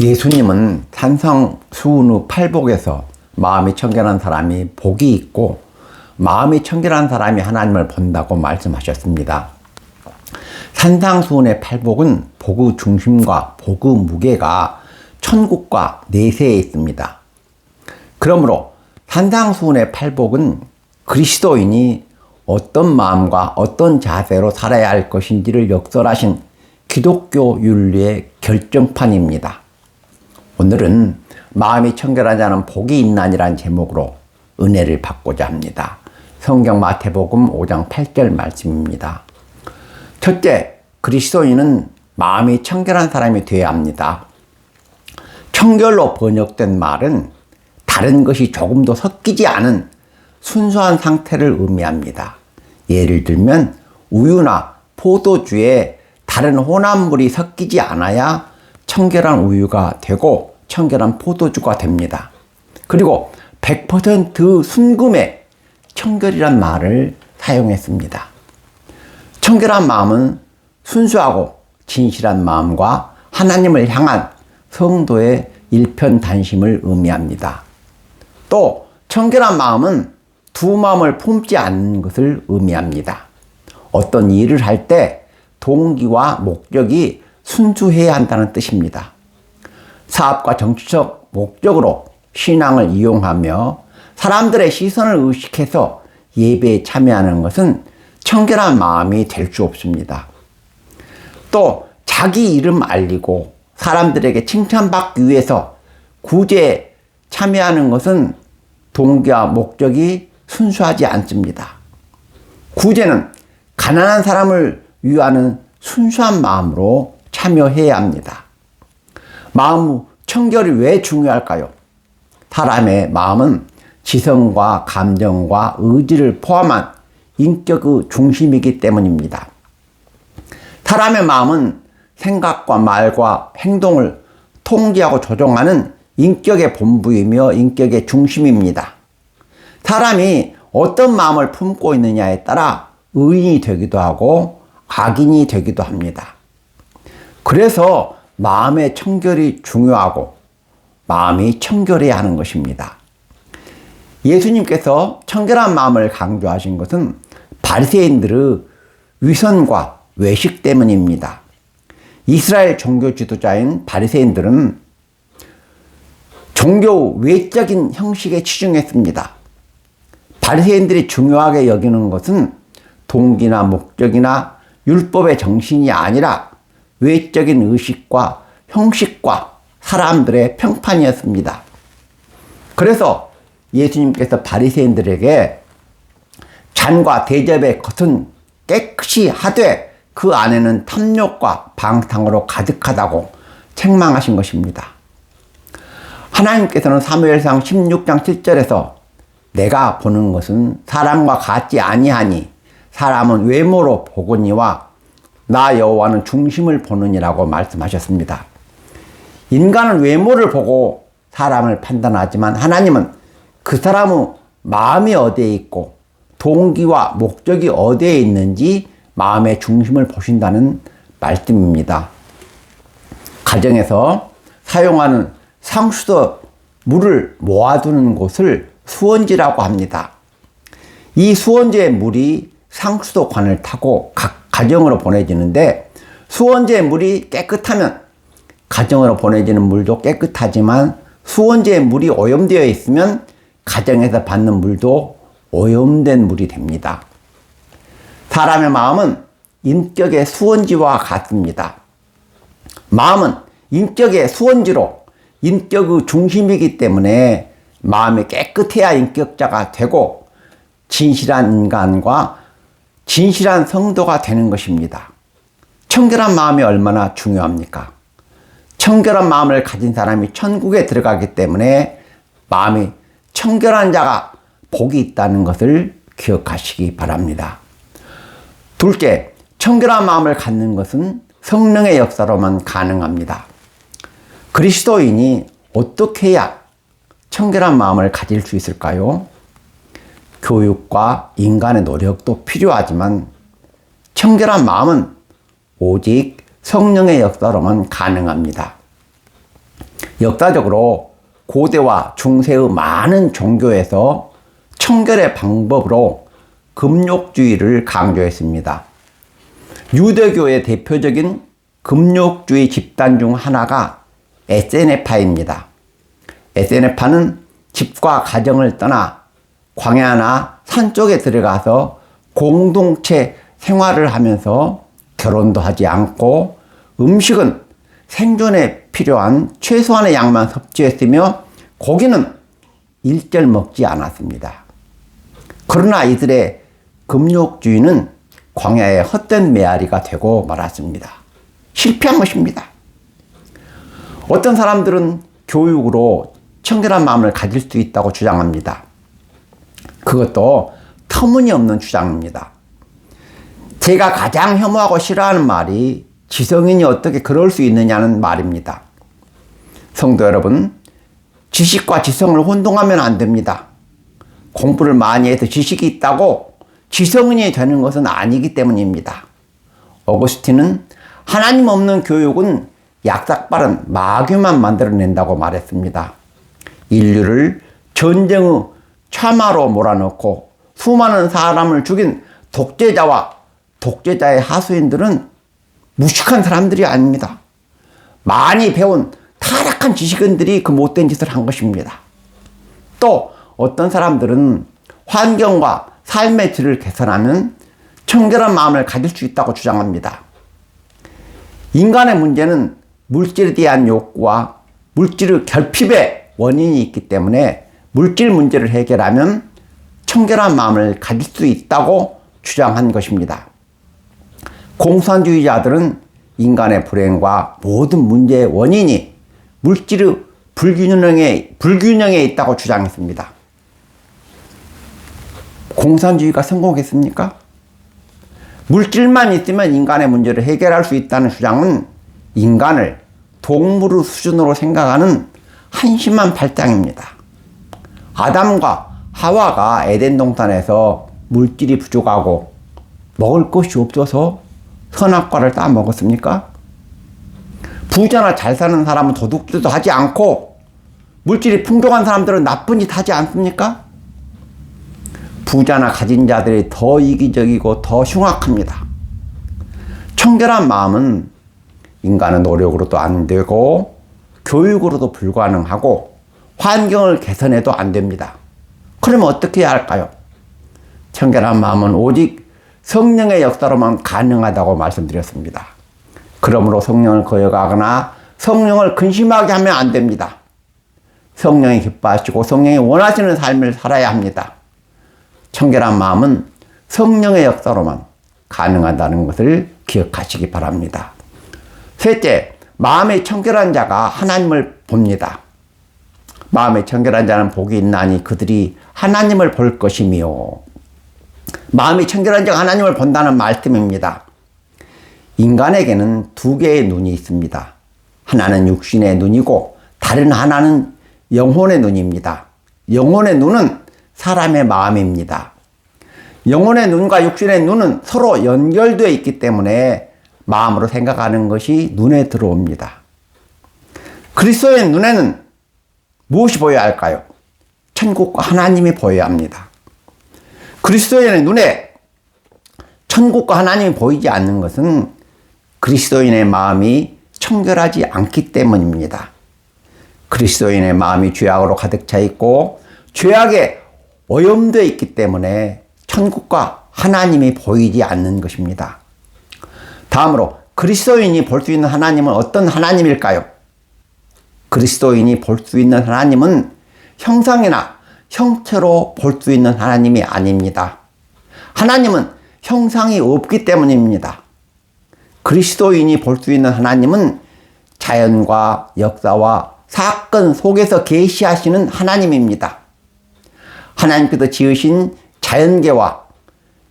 예수님은 산성 수훈 팔복에서 마음이 청결한 사람이 복이 있고 마음이 청결한 사람이 하나님을 본다고 말씀하셨습니다. 산상수훈의 팔복은 복의 중심과 복의 무게가 천국과 내세에 있습니다. 그러므로 산상수훈의 팔복은 그리스도인이 어떤 마음과 어떤 자세로 살아야 할 것인지를 역설하신 기독교 윤리의 결정판입니다. 오늘은 마음이 청결한 자는 복이 있나니란 제목으로 은혜를 받고자 합니다. 성경 마태복음 5장 8절 말씀입니다. 첫째, 그리스도인은 마음이 청결한 사람이 되어야 합니다. 청결로 번역된 말은 다른 것이 조금도 섞이지 않은 순수한 상태를 의미합니다. 예를 들면 우유나 포도주에 다른 혼합물이 섞이지 않아야 청결한 우유가 되고 청결한 포도주가 됩니다. 그리고 100% 순금에 청결이란 말을 사용했습니다. 청결한 마음은 순수하고 진실한 마음과 하나님을 향한 성도의 일편단심을 의미합니다. 또 청결한 마음은 두 마음을 품지 않는 것을 의미합니다. 어떤 일을 할 때 동기와 목적이 순수해야 한다는 뜻입니다. 사업과 정치적 목적으로 신앙을 이용하며 사람들의 시선을 의식해서 예배에 참여하는 것은 청결한 마음이 될 수 없습니다. 또 자기 이름 알리고 사람들에게 칭찬받기 위해서 구제에 참여하는 것은 동기와 목적이 순수하지 않습니다. 구제는 가난한 사람을 위하는 순수한 마음으로 참여해야 합니다. 마음 청결이 왜 중요할까요? 사람의 마음은 지성과 감정과 의지를 포함한 인격의 중심이기 때문입니다. 사람의 마음은 생각과 말과 행동을 통제하고 조종하는 인격의 본부이며 인격의 중심입니다. 사람이 어떤 마음을 품고 있느냐에 따라 의인이 되기도 하고 악인이 되기도 합니다. 그래서 마음의 청결이 중요하고 마음이 청결해야 하는 것입니다. 예수님께서 청결한 마음을 강조하신 것은 바리새인들의 위선과 외식 때문입니다. 이스라엘 종교 지도자인 바리새인들은 종교 외적인 형식에 치중했습니다. 바리새인들이 중요하게 여기는 것은 동기나 목적이나 율법의 정신이 아니라 외적인 의식과 형식과 사람들의 평판이었습니다. 그래서 예수님께서 바리새인들에게 잔과 대접의 겉은 깨끗이 하되 그 안에는 탐욕과 방탕으로 가득하다고 책망하신 것입니다. 하나님께서는 사무엘상 16장 7절에서 내가 보는 것은 사람과 같지 아니하니 사람은 외모로 보거니와 나 여호와는 중심을 보느니라고 말씀하셨습니다. 인간은 외모를 보고 사람을 판단하지만 하나님은 그 사람의 마음이 어디에 있고 동기와 목적이 어디에 있는지 마음의 중심을 보신다는 말씀입니다. 가정에서 사용하는 상수도 물을 모아두는 곳을 수원지라고 합니다. 이 수원지의 물이 상수도관을 타고 각 가정으로 보내지는데 수원지의 물이 깨끗하면 가정으로 보내지는 물도 깨끗하지만 수원지의 물이 오염되어 있으면 가정에서 받는 물도 오염된 물이 됩니다. 사람의 마음은 인격의 수원지와 같습니다. 마음은 인격의 수원지로 인격의 중심이기 때문에 마음이 깨끗해야 인격자가 되고 진실한 인간과 진실한 성도가 되는 것입니다. 청결한 마음이 얼마나 중요합니까? 청결한 마음을 가진 사람이 천국에 들어가기 때문에 마음이 청결한 자가 복이 있다는 것을 기억하시기 바랍니다. 둘째, 청결한 마음을 갖는 것은 성령의 역사로만 가능합니다. 그리스도인이 어떻게 해야 청결한 마음을 가질 수 있을까요? 교육과 인간의 노력도 필요하지만 청결한 마음은 오직 성령의 역사로만 가능합니다. 역사적으로 고대와 중세의 많은 종교에서 청결의 방법으로 금욕주의를 강조했습니다. 유대교의 대표적인 금욕주의 집단 중 하나가 에세네파입니다. 에세네파는 집과 가정을 떠나 광야나 산 쪽에 들어가서 공동체 생활을 하면서 결혼도 하지 않고 음식은 생존에 필요한 최소한의 양만 섭취했으며 고기는 일절 먹지 않았습니다. 그러나 이들의 금욕주의는 광야의 헛된 메아리가 되고 말았습니다. 실패한 것입니다. 어떤 사람들은 교육으로 청결한 마음을 가질 수 있다고 주장합니다. 그것도 터무니없는 주장입니다. 제가 가장 혐오하고 싫어하는 말이 지성인이 어떻게 그럴 수 있느냐는 말입니다. 성도 여러분, 지식과 지성을 혼동하면 안 됩니다. 공부를 많이 해서 지식이 있다고 지성인이 되는 것은 아니기 때문입니다. 어거스틴은 하나님 없는 교육은 약삭빠른 마귀만 만들어낸다고 말했습니다. 인류를 전쟁의 참화로 몰아넣고 수많은 사람을 죽인 독재자와 독재자의 하수인들은 무식한 사람들이 아닙니다. 많이 배운 타락한 지식인들이 그 못된 짓을 한 것입니다. 또 어떤 사람들은 환경과 삶의 질을 개선하면 청결한 마음을 가질 수 있다고 주장합니다. 인간의 문제는 물질에 대한 욕구와 물질의 결핍의 원인이 있기 때문에 물질 문제를 해결하면 청결한 마음을 가질 수 있다고 주장한 것입니다. 공산주의자들은 인간의 불행과 모든 문제의 원인이 물질의 불균형에, 불균형에 있다고 주장했습니다. 공산주의가 성공했습니까? 물질만 있으면 인간의 문제를 해결할 수 있다는 주장은 인간을 동물의 수준으로 생각하는 한심한 발상입니다. 아담과 하와가 에덴 동산에서 물질이 부족하고 먹을 것이 없어서 선악과를 따 먹었습니까? 부자나 잘 사는 사람은 도둑질도 하지 않고 물질이 풍족한 사람들은 나쁜 짓 하지 않습니까? 부자나 가진 자들이 더 이기적이고 더 흉악합니다. 청결한 마음은 인간은 노력으로도 안 되고 교육으로도 불가능하고 환경을 개선해도 안 됩니다. 그러면 어떻게 해야 할까요? 청결한 마음은 오직 성령의 역사로만 가능하다고 말씀드렸습니다. 그러므로 성령을 거역하거나 성령을 근심하게 하면 안 됩니다. 성령이 기뻐하시고 성령이 원하시는 삶을 살아야 합니다. 청결한 마음은 성령의 역사로만 가능하다는 것을 기억하시기 바랍니다. 셋째, 마음이 청결한 자가 하나님을 봅니다. 마음이 청결한 자는 복이 있나니 그들이 하나님을 볼 것이며 마음이 청결한 자가 하나님을 본다는 말씀입니다. 인간에게는 두 개의 눈이 있습니다. 하나는 육신의 눈이고 다른 하나는 영혼의 눈입니다. 영혼의 눈은 사람의 마음입니다. 영혼의 눈과 육신의 눈은 서로 연결되어 있기 때문에 마음으로 생각하는 것이 눈에 들어옵니다. 그리스도의 눈에는 무엇이 보여야 할까요? 천국과 하나님이 보여야 합니다. 그리스도인의 눈에 천국과 하나님이 보이지 않는 것은 그리스도인의 마음이 청결하지 않기 때문입니다. 그리스도인의 마음이 죄악으로 가득 차 있고 죄악에 오염되어 있기 때문에 천국과 하나님이 보이지 않는 것입니다. 다음으로 그리스도인이 볼 수 있는 하나님은 어떤 하나님일까요? 그리스도인이 볼 수 있는 하나님은 형상이나 형체로 볼 수 있는 하나님이 아닙니다. 하나님은 형상이 없기 때문입니다. 그리스도인이 볼 수 있는 하나님은 자연과 역사와 사건 속에서 계시하시는 하나님입니다. 하나님께서 지으신 자연계와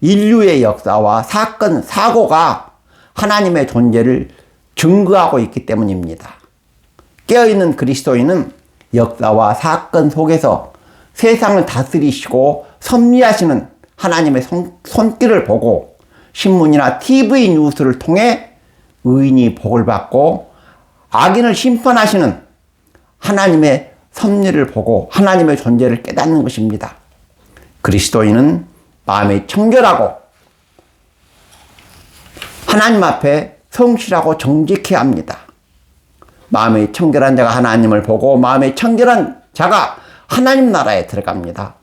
인류의 역사와 사건, 사고가 하나님의 존재를 증거하고 있기 때문입니다. 깨어있는 그리스도인은 역사와 사건 속에서 세상을 다스리시고 섭리하시는 하나님의 손, 손길을 보고 신문이나 TV 뉴스를 통해 의인이 복을 받고 악인을 심판하시는 하나님의 섭리를 보고 하나님의 존재를 깨닫는 것입니다. 그리스도인은 마음이 청결하고 하나님 앞에 성실하고 정직해야 합니다. 마음이 청결한 자가 하나님을 보고 마음이 청결한 자가 하나님 나라에 들어갑니다.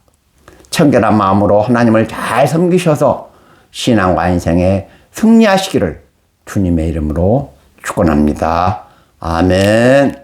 청결한 마음으로 하나님을 잘 섬기셔서 신앙과 인생에 승리하시기를 주님의 이름으로 축원합니다. 아멘.